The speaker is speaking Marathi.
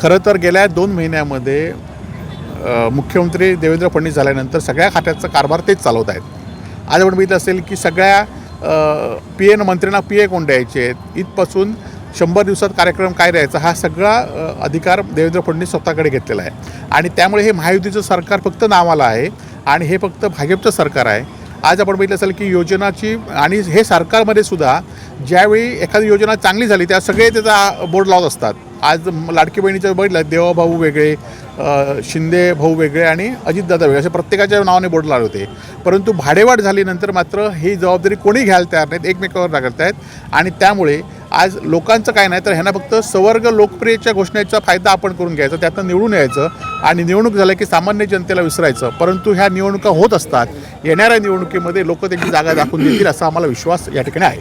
खरं तर गेल्या दोन महिन्यामध्ये मुख्यमंत्री देवेंद्र फडणवीस झाल्यानंतर सगळ्या खात्याचा कारभार तेच चालवत आहेत. आज आपण बघितलं असेल की सगळ्या पी एन मंत्र्यांना पी ए कोण द्यायचे आहेत? इथपासून शंभर दिवसात कार्यक्रम काय द्यायचा हा सगळा अधिकार देवेंद्र फडणवीस स्वतःकडे घेतलेला आहे. आणि त्यामुळे हे महायुतीचं सरकार फक्त नावाला आहे आणि हे फक्त भाजपचं सरकार आहे. आज आपण बघितलं असेल की योजनाची आणि हे सरकारमध्ये सुद्धा ज्यावेळी एखादी योजना चांगली झाली त्या सगळे त्याचा बोर्ड लावत असतात. आज लाडकी बहिणीचं बघितलं देवाभाऊ वेगळे शिंदे भाऊ वेगळे आणि अजितदादा वेगळे असे प्रत्येकाच्या नावाने बोर्ड लावले होते. परंतु भाडेवाढ झाल्यानंतर मात्र ही जबाबदारी कोणी घ्यायला तयार नाहीत एकमेकावर टाकत आहेत आणि त्यामुळे आज लोकांचं काय नाही तर ह्यांना फक्त सवर्ग लोकप्रियच्या घोषणेचा फायदा आपण करून घ्यायचा त्यातनं निवडून यायचं आणि निवडणूक झालं की सामान्य जनतेला विसरायचं. परंतु ह्या निवडणुका होत असतात येणाऱ्या निवडणुकीमध्ये लोक त्यांची जागा दाखवून देतील असा आम्हाला विश्वास या ठिकाणी आहे.